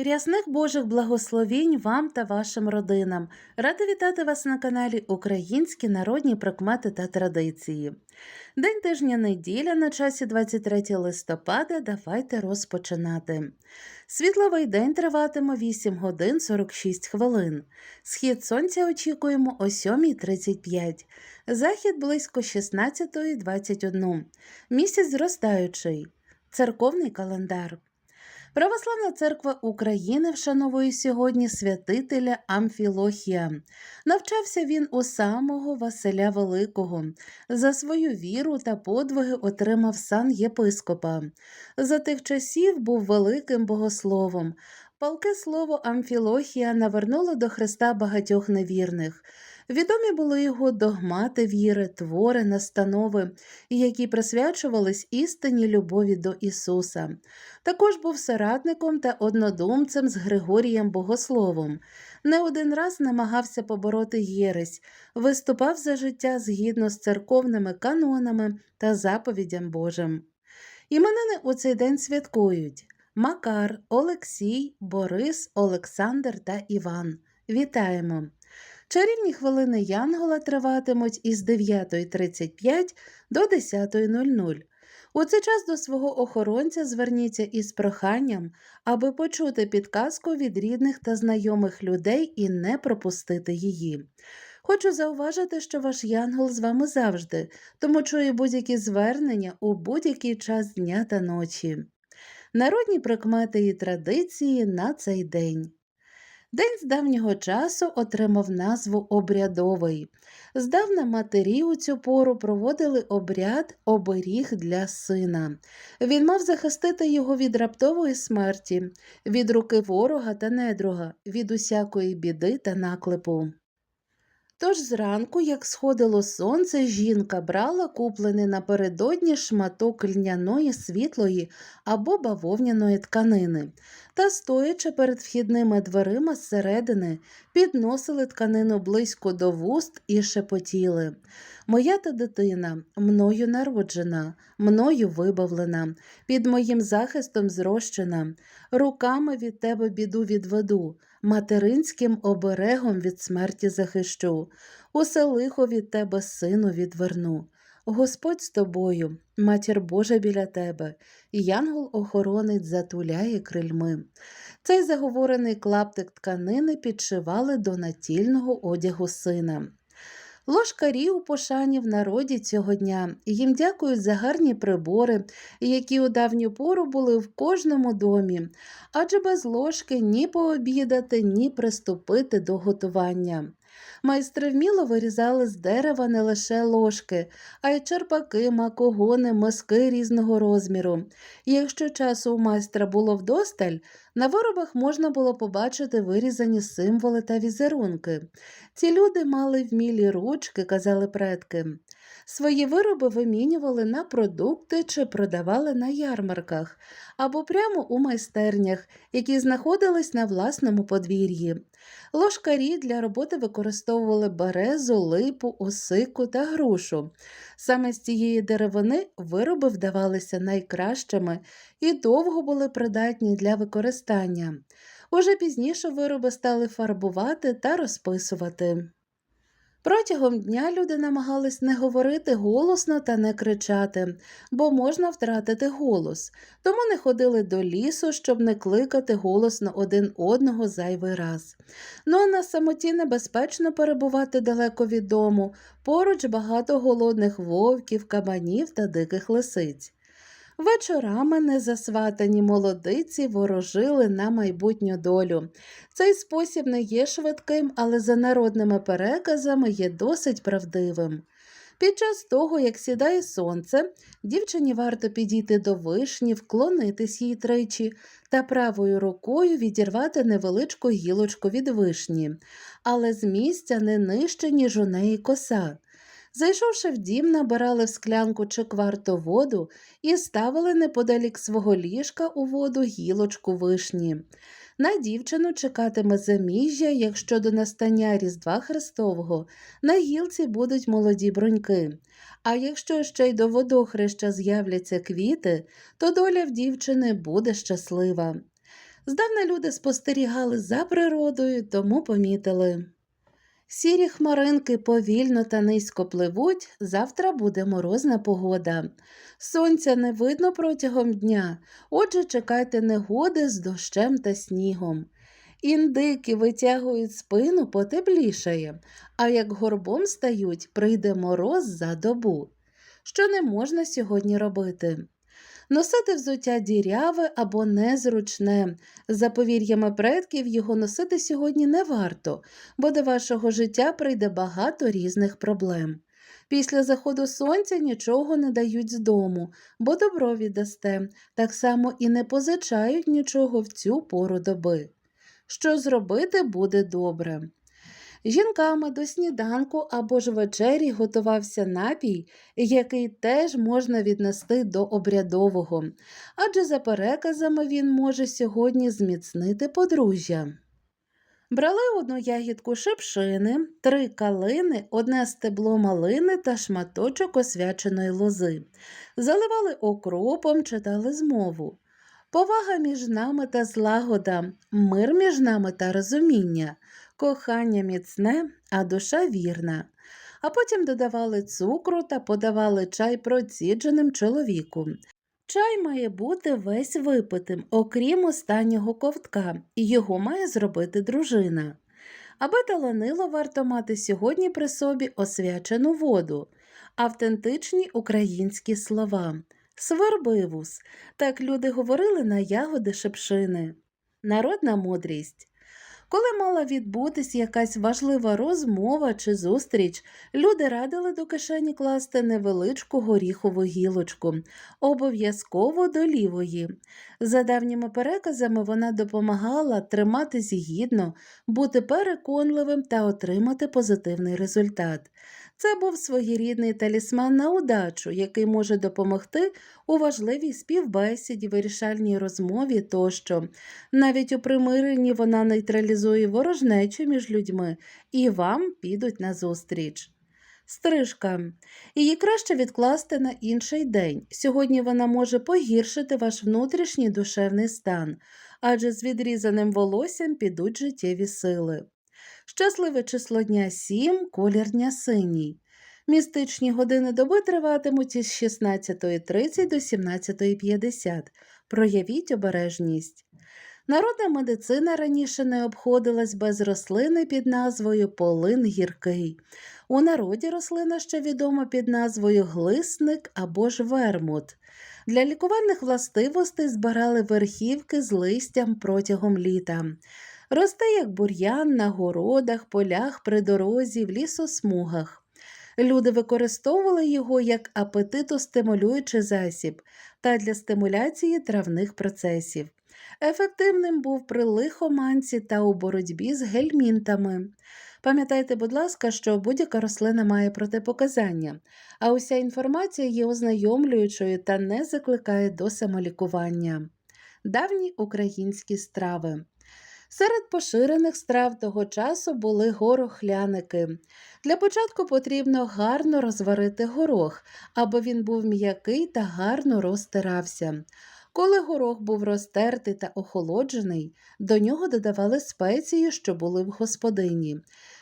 Рясних Божих благословінь вам та вашим родинам. Рада вітати вас на каналі Українські народні прикмети та традиції. День тижня неділя на часі 23 листопада. Давайте розпочинати. Світловий день триватиме 8 годин 46 хвилин. Схід сонця очікуємо о 7.35. Захід близько 16.21. Місяць зростаючий. Церковний календар. Православна церква України вшановує сьогодні святителя Амфілохія. Навчався він у самого Василя Великого. За свою віру та подвиги отримав сан єпископа. За тих часів був великим богословом. Палке слово Амфілохія навернуло до Христа багатьох невірних. Відомі були його догмати віри, твори, настанови, які присвячувались істинній любові до Ісуса. Також був соратником та однодумцем з Григорієм Богословом. Не один раз намагався побороти єресь, виступав за життя згідно з церковними канонами та заповідям Божим. Іменини у цей день святкують Макар, Олексій, Борис, Олександр та Іван. Вітаємо! Чарівні хвилини Янгола триватимуть із 9.35 до 10.00. У цей час до свого охоронця зверніться із проханням, аби почути підказку від рідних та знайомих людей і не пропустити її. Хочу зауважити, що ваш янгол з вами завжди, тому чує будь-які звернення у будь-який час дня та ночі. Народні прикмети і традиції на цей день. День з давнього часу отримав назву обрядовий. Здавна матері у цю пору проводили обряд оберіг для сина. Він мав захистити його від раптової смерті, від руки ворога та недруга, від усякої біди та наклепу. Тож зранку, як сходило сонце, жінка брала куплений напередодні шматок льняної світлої або бавовняної тканини та, стоячи перед вхідними дверима зсередини, підносили тканину близько до вуст і шепотіли. Моя та дитина, мною народжена, мною вибавлена, під моїм захистом зрощена, руками від тебе біду відведу, материнським оберегом від смерті захищу, усе лихо від тебе, сину, відверну. Господь з тобою, матір Божа біля тебе, янгол охоронить, затуляє крильми. Цей заговорений клаптик тканини підшивали до натільного одягу сина. Ложкарі у пошані в народі цього дня їм дякують за гарні прибори, які у давню пору були в кожному домі, адже без ложки ні пообідати, ні приступити до готування. Майстри вміло вирізали з дерева не лише ложки, а й черпаки, макогони, миски різного розміру. Якщо часу у майстра було вдосталь, на виробах можна було побачити вирізані символи та візерунки. Ці люди мали вмілі ручки, казали предки. Свої вироби вимінювали на продукти чи продавали на ярмарках або прямо у майстернях, які знаходились на власному подвір'ї. Ложкарі для роботи використовували березу, липу, осику та грушу. Саме з цієї деревини вироби вдавалися найкращими і довго були придатні для використання. Уже пізніше вироби стали фарбувати та розписувати. Протягом дня люди намагались не говорити голосно та не кричати, бо можна втратити голос, тому не ходили до лісу, щоб не кликати голосно один одного зайвий раз. Ну а на самоті небезпечно перебувати далеко від дому, поруч багато голодних вовків, кабанів та диких лисиць. Вечорами незасватані молодиці ворожили на майбутню долю. Цей спосіб не є швидким, але за народними переказами є досить правдивим. Під час того, як сідає сонце, дівчині варто підійти до вишні, вклонитись їй тричі та правою рукою відірвати невеличку гілочку від вишні, але з місця не нижче, ніж у неї коса. Зайшовши в дім, набирали в склянку чи кварту воду і ставили неподалік свого ліжка у воду гілочку вишні. На дівчину чекатиме заміжжя, якщо до настання Різдва Христового на гілці будуть молоді броньки. А якщо ще й до водохреща з'являться квіти, то доля в дівчини буде щаслива. Здавна люди спостерігали за природою, тому помітили. Сірі хмаринки повільно та низько пливуть, завтра буде морозна погода. Сонця не видно протягом дня, отже чекайте негоди з дощем та снігом. Індики витягують спину, потеплішає, а як горбом стають, прийде мороз за добу. Що не можна сьогодні робити? Носити взуття діряве або незручне. За повір'ями предків його носити сьогодні не варто, бо до вашого життя прийде багато різних проблем. Після заходу сонця нічого не дають з дому, бо добро віддасте, так само і не позичають нічого в цю пору доби. Що зробити буде добре. Жінками до сніданку або ж вечері готувався напій, який теж можна віднести до обрядового, адже за переказами він може сьогодні зміцнити подружжя. Брали одну ягідку шипшини, три калини, одне стебло малини та шматочок освяченої лози. Заливали окропом, читали змову. Повага між нами та злагода, мир між нами та розуміння, кохання міцне, а душа вірна. А потім додавали цукру та подавали чай процідженим чоловіку. Чай має бути весь випитим, окрім останнього ковтка, і його має зробити дружина. Аби таланило, варто мати сьогодні при собі освячену воду, автентичні українські слова. Свербивус. Так люди говорили на ягоди шепшини. Народна мудрість. Коли мала відбутись якась важлива розмова чи зустріч, люди радили до кишені класти невеличку горіхову гілочку, обов'язково до лівої. За давніми переказами вона допомагала триматись гідно, бути переконливим та отримати позитивний результат. Це був своєрідний талісман на удачу, який може допомогти у важливій співбесіді, вирішальній розмові тощо. Навіть у примиренні вона нейтралізує ворожнечу між людьми і вам підуть назустріч. Стрижка. Її краще відкласти на інший день. Сьогодні вона може погіршити ваш внутрішній душевний стан, адже з відрізаним волоссям підуть життєві сили. Щасливе число дня 7, колір дня синій. Містичні години доби триватимуть із 16.30 до 17.50. Проявіть обережність. Народна медицина раніше не обходилась без рослини під назвою полин гіркий. У народі рослина ще відома під назвою глисник або ж вермут. Для лікувальних властивостей збирали верхівки з листям протягом літа. Росте як бур'ян на городах, полях, при дорозі, в лісосмугах. Люди використовували його як апетитостимулюючий засіб та для стимуляції травних процесів. Ефективним був при лихоманці та у боротьбі з гельмінтами. Пам'ятайте, будь ласка, що будь-яка рослина має протипоказання, а уся інформація є ознайомлюючою та не закликає до самолікування. Давні українські страви. Серед поширених страв того часу були горохляники. Для початку потрібно гарно розварити горох, аби він був м'який та гарно розтирався. Коли горох був розтертий та охолоджений, до нього додавали спеції, що були в господині.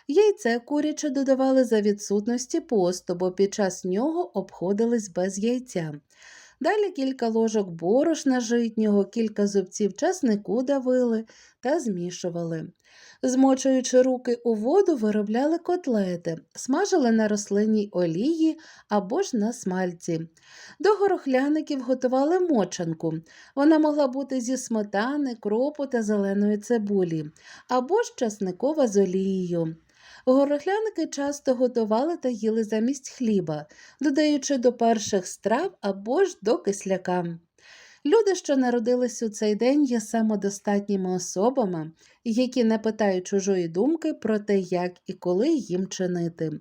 Яйце куряче додавали за відсутності посту, бо під час нього обходились без яйця. Далі кілька ложок борошна житнього, кілька зубців часнику давили та змішували. Змочуючи руки у воду, виробляли котлети, смажили на рослинній олії або ж на смальці. До горохляників готували мочанку. Вона могла бути зі сметани, кропу та зеленої цибулі, або ж часникова з олією. Горохляники часто готували та їли замість хліба, додаючи до перших страв або ж до кисляка. Люди, що народились у цей день, є самодостатніми особами, які не питають чужої думки про те, як і коли їм чинити.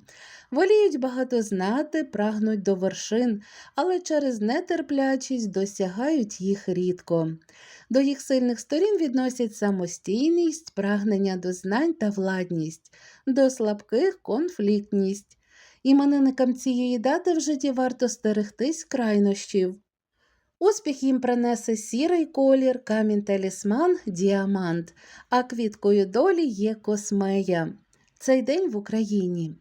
Воліють багато знати, прагнуть до вершин, але через нетерплячість досягають їх рідко. До їх сильних сторін відносять самостійність, прагнення до знань та владність, до слабких конфліктність. Іменинникам цієї дати в житті варто стерегтись крайнощів. Успіх їм принесе сірий колір, камінь талісман, діамант, а квіткою долі є космея. Цей день в Україні.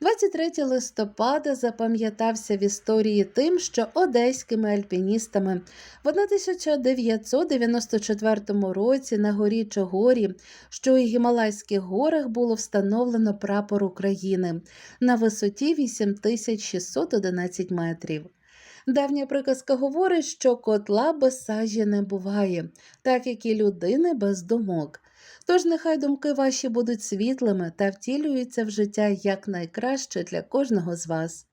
23 листопада запам'ятався в історії тим, що одеськими альпіністами в 1994 році на горі Чогорі, що у Гімалайських горах було встановлено прапор України на висоті 8611 метрів. Давня приказка говорить, що котла без сажі не буває, так як і людини без думок. Тож нехай думки ваші будуть світлими та втілюються в життя якнайкраще для кожного з вас.